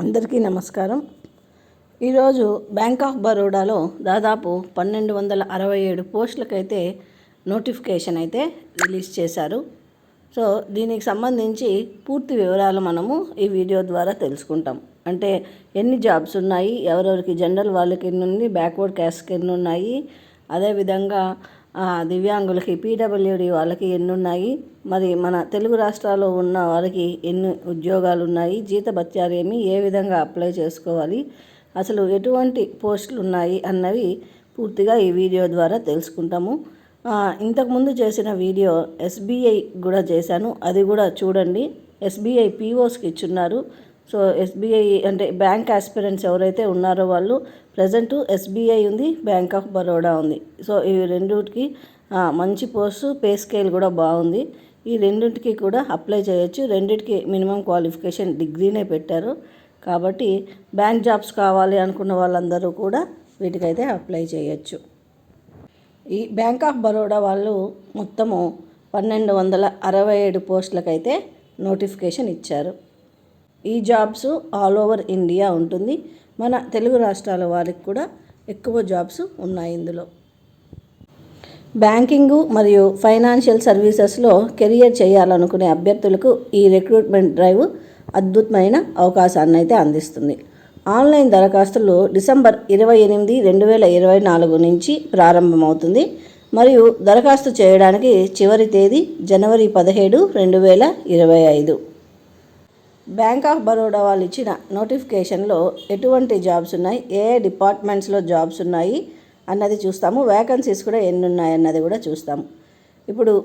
అందరికీ నమస్కారం. ఈరోజు బ్యాంక్ ఆఫ్ బరోడాలో దాదాపు పన్నెండు వందల అరవై ఏడు పోస్టులకైతే నోటిఫికేషన్ అయితే రిలీజ్ చేశారు. సో దీనికి సంబంధించి పూర్తి వివరాలు మనము ఈ వీడియో ద్వారా తెలుసుకుంటాం. అంటే ఎన్ని జాబ్స్ ఉన్నాయి ఎవరెవరికి జనరల్ వాళ్ళకి ఎన్ని ఉంది బ్యాక్వర్డ్ క్యాస్ట్ ఎన్ని ఉన్నాయి అదేవిధంగా దివ్యాంగులకి పీడబ్ల్యూడి వాళ్ళకి ఎన్ని ఉన్నాయి మరి మన తెలుగు రాష్ట్రాల్లో ఉన్న వారికి ఎన్ని ఉద్యోగాలు ఉన్నాయి జీతభత్యాలు ఏమి ఏ విధంగా అప్లై చేసుకోవాలి? అసలు ఎటువంటి పోస్టులు ఉన్నాయి అన్నవి పూర్తిగా ఈ వీడియో ద్వారా తెలుసుకుంటాము. ఇంతకుముందు చేసిన వీడియో ఎస్బీఐ కూడా చేశాను. అది కూడా చూడండి. ఎస్బీఐ పీఓస్కి ఇచ్చున్నారు. సో ఎస్బీఐ అంటే బ్యాంక్ ఆస్పిరెంట్స్ ఎవరైతే ఉన్నారో వాళ్ళు ప్రజెంట్ ఎస్బీఐ ఉంది బ్యాంక్ ఆఫ్ బరోడా ఉంది. సో ఈ రెండుకి మంచి పోస్ట్ పే స్కేల్ కూడా బాగుంది. ఈ రెండింటికి కూడా అప్లై చేయొచ్చు. రెండింటికి మినిమం క్వాలిఫికేషన్ డిగ్రీనే పెట్టారు. కాబట్టి బ్యాంక్ జాబ్స్ కావాలి అనుకున్న వాళ్ళందరూ కూడా వీటికైతే అప్లై చేయొచ్చు. ఈ బ్యాంక్ ఆఫ్ బరోడా వాళ్ళు మొత్తము పన్నెండు వందల అరవై ఏడు పోస్టులకైతే నోటిఫికేషన్ ఇచ్చారు. ఈ జాబ్స్ ఆల్ ఓవర్ ఇండియా ఉంటుంది. మన తెలుగు రాష్ట్రాల వారికి కూడా ఎక్కువ జాబ్స్ ఉన్నాయి ఇందులో. బ్యాంకింగు మరియు ఫైనాన్షియల్ సర్వీసెస్లో కెరియర్ చేయాలనుకునే అభ్యర్థులకు ఈ రిక్రూట్మెంట్ డ్రైవ్ అద్భుతమైన అవకాశాన్ని అయితే అందిస్తుంది. ఆన్లైన్ దరఖాస్తులు డిసెంబర్ ఇరవై ఎనిమిది రెండు వేల ఇరవై నాలుగు నుంచి ప్రారంభమవుతుంది. మరియు దరఖాస్తు చేయడానికి చివరి తేదీ జనవరి పదిహేడు రెండు వేల ఇరవై ఐదు. బ్యాంక్ ఆఫ్ బరోడా వాళ్ళు ఇచ్చిన నోటిఫికేషన్లో ఎటువంటి జాబ్స్ ఉన్నాయి? ఏ డిపార్ట్మెంట్స్లో జాబ్స్ ఉన్నాయి? అన్నది చూస్తాము. వ్యాకన్సీస్ కూడా ఎన్ని ఉన్నాయి అన్నది కూడా చూస్తాము. ఇప్పుడు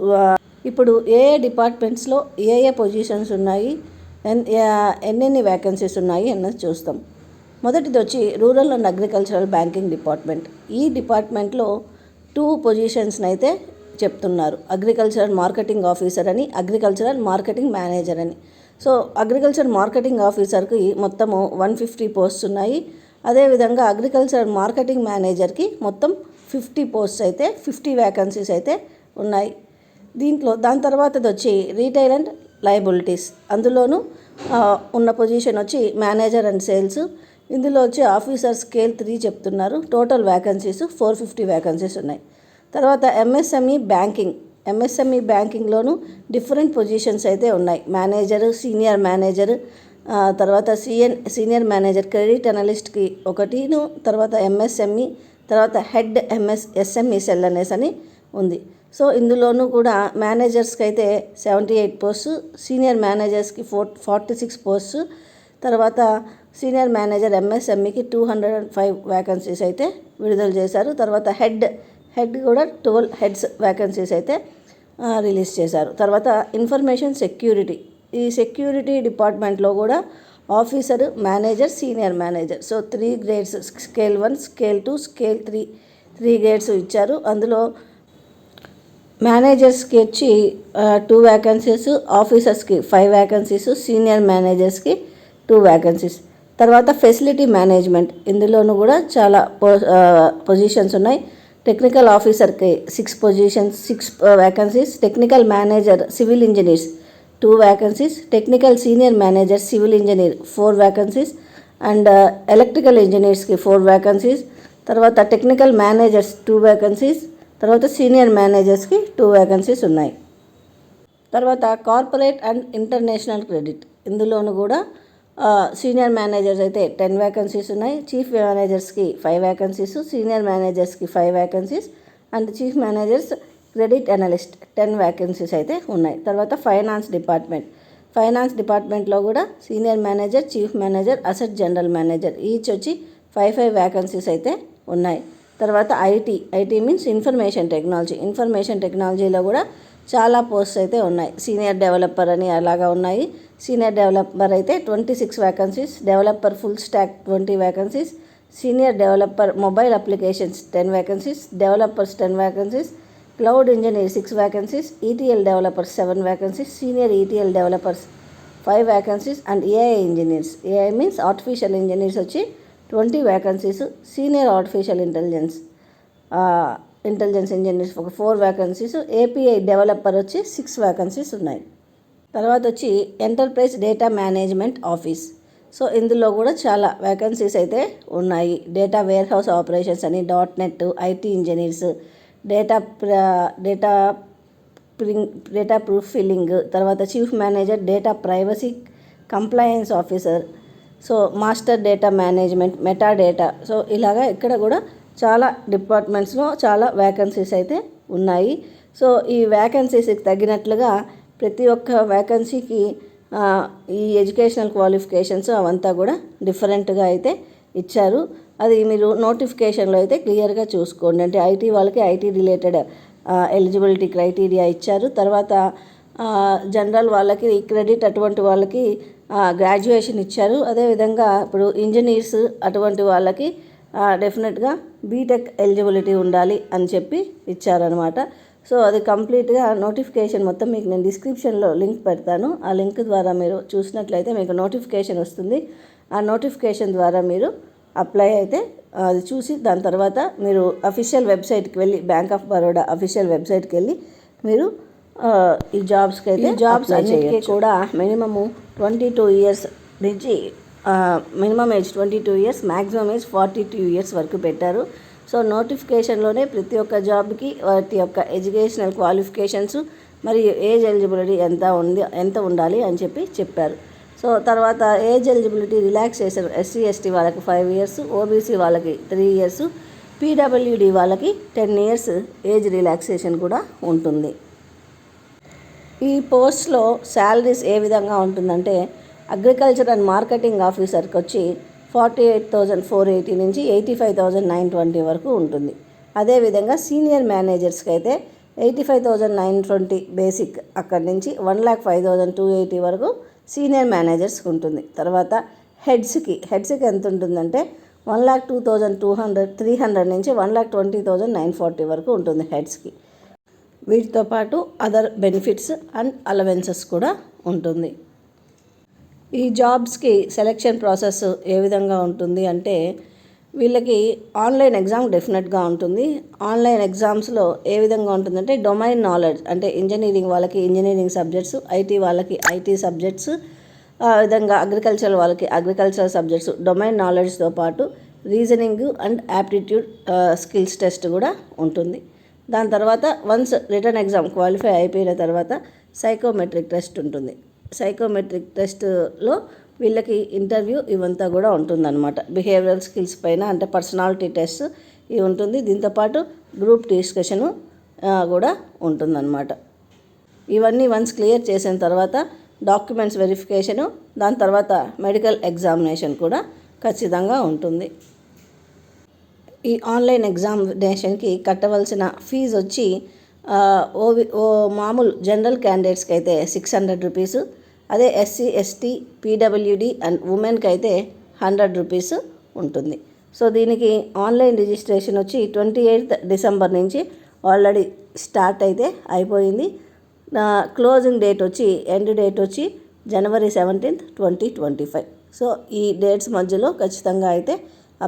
ఇప్పుడు ఏ ఏ డిపార్ట్మెంట్స్లో ఏ ఏ పొజిషన్స్ ఉన్నాయి? ఎన్- ఎన్నెన్ని వేకెన్సీస్ ఉన్నాయి అన్నది చూస్తాం. మొదటిది వచ్చి rural and agricultural banking department. ఈ డిపార్ట్మెంట్లో టూ పొజిషన్స్ని అయితే చెప్తున్నారు. అగ్రికల్చరల్ మార్కెటింగ్ ఆఫీసర్ అని అగ్రికల్చరల్ మార్కెటింగ్ మేనేజర్ అని. సో అగ్రికల్చర్ మార్కెటింగ్ ఆఫీసర్కి మొత్తము వన్ ఫిఫ్టీ పోస్ట్స్ ఉన్నాయి. అదేవిధంగా అగ్రికల్చర్ మార్కెటింగ్ మేనేజర్కి మొత్తం ఫిఫ్టీ పోస్ట్స్ అయితే ఫిఫ్టీ వ్యాకన్సీస్ అయితే ఉన్నాయి. దీంట్లో దాని తర్వాతది వచ్చి రీటైల్ అండ్ లయబిలిటీస్ అందులోనూ ఉన్న పొజిషన్ వచ్చి మేనేజర్ అండ్ సేల్స్ ఇందులో వచ్చి ఆఫీసర్ స్కేల్ త్రీ చెప్తున్నారు. Total vacancies four fifty vacancies ఉన్నాయి. తర్వాత ఎంఎస్ఎంఈ బ్యాంకింగ్ ఎంఎస్ఎంఈ బ్యాంకింగ్లోనూ డిఫరెంట్ పొజిషన్స్ అయితే ఉన్నాయి. మేనేజర్ సీనియర్ మేనేజర్ తర్వాత సీఎన్ సీనియర్ మేనేజర్ క్రెడిట్ అనలిస్ట్కి ఒకటిను తర్వాత ఎంఎస్ఎంఈ తర్వాత హెడ్ ఎంఎస్ ఎస్ఎంఈ సెల్ అనేసి అని ఉంది. సో ఇందులోనూ కూడా మేనేజర్స్కి అయితే సెవెంటీ ఎయిట్ పోస్ట్ సీనియర్ మేనేజర్స్కి ఫోర్ ఫార్టీ సిక్స్ పోస్ట్ తర్వాత senior manager ఎంఎస్ఎంఈకి two hundred and five vacancies అయితే విడుదల చేశారు. తర్వాత హెడ్ హెడ్ కూడా ట్వెల్వ్ హెడ్స్ వ్యాకెన్సీస్ అయితే రిలీజ్ చేశారు. తర్వాత ఇన్ఫర్మేషన్ సెక్యూరిటీ ఈ సెక్యూరిటీ డిపార్ట్మెంట్లో కూడా officer manager senior manager so three grades scale one scale two scale three three grades ఇచ్చారు. అందులో మేనేజర్స్కి వచ్చి టూ వ్యాకెన్సీస్ ఆఫీసర్స్కి ఫైవ్ వ్యాకెన్సీస్ సీనియర్ మేనేజర్స్కి టూ వ్యాకెన్సీస్ తర్వాత ఫెసిలిటీ మేనేజ్మెంట్ ఇందులోనూ కూడా చాలా పొజిషన్స్ ఉన్నాయి. టెక్నికల్ ఆఫీసర్కి six positions six vacancies technical manager civil engineers. Two vacancies technical senior manager civil engineer four vacancies and electrical ఇంజనీర్స్కి four vacancies తర్వాత technical managers two vacancies తర్వాత senior మేనేజర్స్కి two vacancies ఉన్నాయి. తర్వాత కార్పొరేట్ అండ్ ఇంటర్నేషనల్ క్రెడిట్ ఇందులోనూ కూడా senior managers అయితే ten vacancies ఉన్నాయి. Chief మేనేజర్స్కి five vacancies senior మేనేజర్స్కి five vacancies and chief managers credit analyst ten vacancies అయితే ఉన్నాయి. తర్వాత ఫైనాన్స్ డిపార్ట్మెంట్. ఫైనాన్స్ డిపార్ట్మెంట్లో కూడా senior manager chief manager asset general manager each వచ్చి ఫైవ్ ఫైవ్ వ్యాకెన్సీస్ అయితే ఉన్నాయి. తర్వాత IT IT means information technology information టెక్నాలజీలో కూడా చాలా పోస్ట్స్ అయితే ఉన్నాయి. సీనియర్ డెవలపర్ అని అలాగా ఉన్నాయి. సీనియర్ డెవలపర్ అయితే twenty six vacancies developer full stack twenty vacancies senior developer mobile applications ten vacancies developers ten vacancies cloud engineer six vacancies ETL developers seven vacancies senior ETL developers five vacancies and AI engineers. AI means artificial engineers వచ్చి twenty vacancies senior artificial intelligence intelligence engineers ఒక four vacancies API developer వచ్చి six vacancies ఉన్నాయి. తర్వాత వచ్చి enterprise data management office so ఇందులో కూడా చాలా vacancies అయితే ఉన్నాయి. డేటా వేర్ హౌస్ ఆపరేషన్స్ అని dot net IT engineers data data data proof filling తర్వాత chief manager data privacy compliance officer so master data management meta data so ఇలాగా ఇక్కడ కూడా చాలా డిపార్ట్మెంట్స్లో చాలా వేకెన్సీస్ అయితే ఉన్నాయి. సో ఈ వేకెన్సీస్కి తగినట్లుగా ప్రతి ఒక్క వేకెన్సీకి ఈ ఎడ్యుకేషనల్ క్వాలిఫికేషన్స్ అవంతా కూడా డిఫరెంట్గా అయితే ఇచ్చారు. అది మీరు నోటిఫికేషన్లో అయితే క్లియర్గా చూసుకోండి. అంటే ఐటీ వాళ్ళకి ఐటీ రిలేటెడ్ ఎలిజిబిలిటీ క్రైటీరియా ఇచ్చారు. తర్వాత జనరల్ వాళ్ళకి క్రెడిట్ అటువంటి వాళ్ళకి గ్రాడ్యుయేషన్ ఇచ్చారు. అదేవిధంగా ఇప్పుడు ఇంజనీర్స్ అటువంటి వాళ్ళకి డెఫినెట్గా బీటెక్ ఎలిజిబిలిటీ ఉండాలి అని చెప్పి ఇచ్చారనమాట సో అది కంప్లీట్గా నోటిఫికేషన్ మొత్తం మీకు నేను డిస్క్రిప్షన్లో లింక్ పెడతాను. ఆ లింక్ ద్వారా మీరు చూసినట్లయితే మీకు నోటిఫికేషన్ వస్తుంది. ఆ నోటిఫికేషన్ ద్వారా మీరు అప్లై అయితే అది చూసి దాని తర్వాత మీరు అఫీషియల్ వెబ్సైట్కి వెళ్ళి బ్యాంక్ ఆఫ్ బరోడా అఫీషియల్ వెబ్సైట్కి వెళ్ళి మీరు ఈ జాబ్స్కి అయితే జాబ్స్ అన్నిటికీ కూడా మినిమము ట్వంటీ టూ ఇయర్స్ నుంచి minimum age twenty two years maximum age forty two years వరకు పెట్టారు. సో నోటిఫికేషన్లోనే ప్రతి ఒక్క జాబ్కి వాటి యొక్క ఎడ్యుకేషనల్ క్వాలిఫికేషన్స్ మరియు ఏజ్ ఎలిజిబిలిటీ ఎంత ఉంది ఎంత ఉండాలి అని చెప్పి చెప్పారు. సో తర్వాత age eligibility relaxation SC ST వాళ్ళకి ఫైవ్ ఇయర్స్ ఓబీసీ వాళ్ళకి త్రీ ఇయర్స్ పీడబ్ల్యూడి వాళ్ళకి టెన్ ఇయర్స్ ఏజ్ రిలాక్సేషన్ కూడా ఉంటుంది. ఈ పోస్ట్లో శాలరీస్ ఏ విధంగా ఉంటుందంటే అగ్రికల్చర్ అండ్ మార్కెటింగ్ ఆఫీసర్కి వచ్చి forty eight thousand four eighty నుంచి eighty five thousand nine twenty వరకు ఉంటుంది. అదేవిధంగా సీనియర్ మేనేజర్స్కి అయితే eighty five thousand nine twenty basic అక్కడి నుంచి one lakh five thousand two eighty వరకు సీనియర్ మేనేజర్స్కి ఉంటుంది. తర్వాత హెడ్స్కి హెడ్స్కి ఎంత ఉంటుందంటే one lakh two thousand two hundred three hundred నుంచి one lakh twenty thousand nine forty వరకు ఉంటుంది హెడ్స్కి. వీటితో పాటు అదర్ బెనిఫిట్స్ అండ్ అలవెన్సెస్ కూడా ఉంటుంది. ఈ జాబ్స్కి సెలెక్షన్ ప్రాసెస్ ఏ విధంగా ఉంటుంది అంటే వీళ్ళకి ఆన్లైన్ ఎగ్జామ్ డెఫినెట్గా ఉంటుంది. ఆన్లైన్ ఎగ్జామ్స్లో ఏ విధంగా ఉంటుందంటే డొమైన్ నాలెడ్జ్ అంటే ఇంజనీరింగ్ వాళ్ళకి ఇంజనీరింగ్ సబ్జెక్ట్స్ ఐటీ వాళ్ళకి ఐటీ సబ్జెక్ట్స్ ఆ విధంగా అగ్రికల్చర్ వాళ్ళకి అగ్రికల్చర్ సబ్జెక్ట్స్ డొమైన్ నాలెడ్జ్తో పాటు reasoning and aptitude skills test కూడా ఉంటుంది. దాని తర్వాత వన్స్ రిటర్న్ ఎగ్జామ్ క్వాలిఫై అయిపోయిన తర్వాత సైకోమెట్రిక్ టెస్ట్ ఉంటుంది. సైకోమెట్రిక్ టెస్ట్లో వీళ్ళకి ఇంటర్వ్యూ ఇవంతా కూడా ఉంటుందన్నమాట. బిహేవియరల్ స్కిల్స్ పైన అంటే పర్సనాలిటీ టెస్ట్ ఇవి ఉంటుంది. దీంతోపాటు గ్రూప్ డిస్కషను కూడా ఉంటుందన్నమాట. ఇవన్నీ వన్స్ క్లియర్ చేసిన తర్వాత డాక్యుమెంట్స్ వెరిఫికేషను దాని తర్వాత మెడికల్ ఎగ్జామినేషన్ కూడా ఖచ్చితంగా ఉంటుంది. ఈ ఆన్లైన్ ఎగ్జామినేషన్కి కట్టవలసిన ఫీజు వచ్చి ఓ ఓ మామూలు జనరల్ క్యాండిడేట్స్కి అయితే సిక్స్ హండ్రెడ్ రూపీసు అదే ఎస్సీ ఎస్టీ పీడబ్ల్యూడి అండ్ ఉమెన్కి అయితే హండ్రెడ్ రూపీస్ ఉంటుంది. సో దీనికి ఆన్లైన్ రిజిస్ట్రేషన్ వచ్చి ట్వంటీ ఎయిత్ డిసెంబర్ నుంచి ఆల్రెడీ స్టార్ట్ అయితే అయిపోయింది. క్లోజింగ్ డేట్ వచ్చి ఎండ్ డేట్ వచ్చి January seventeenth twenty twenty five. So ఈ డేట్స్ మధ్యలో ఖచ్చితంగా అయితే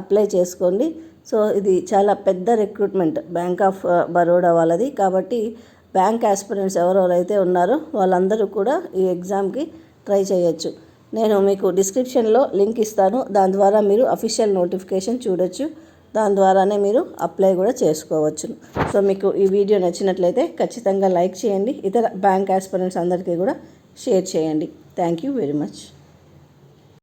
అప్లై చేసుకోండి. సో ఇది చాలా పెద్ద రిక్రూట్మెంట్. బ్యాంక్ ఆఫ్ బరోడా వాళ్ళది. కాబట్టి బ్యాంక్ ఆస్పిరెంట్స్ ఎవరెవరైతే ఉన్నారో వాళ్ళందరూ కూడా ఈ ఎగ్జామ్కి ట్రై చేయొచ్చు. నేను మీకు డిస్క్రిప్షన్లో లింక్ ఇస్తాను. దాని ద్వారా మీరు అఫీషియల్ నోటిఫికేషన్ చూడొచ్చు. దాని ద్వారానే మీరు అప్లై కూడా చేసుకోవచ్చు. సో మీకు ఈ వీడియో నచ్చినట్లయితే ఖచ్చితంగా లైక్ చేయండి. ఇతర బ్యాంక్ ఆస్పిరెంట్స్ అందరికీ కూడా షేర్ చేయండి. Thank you very much.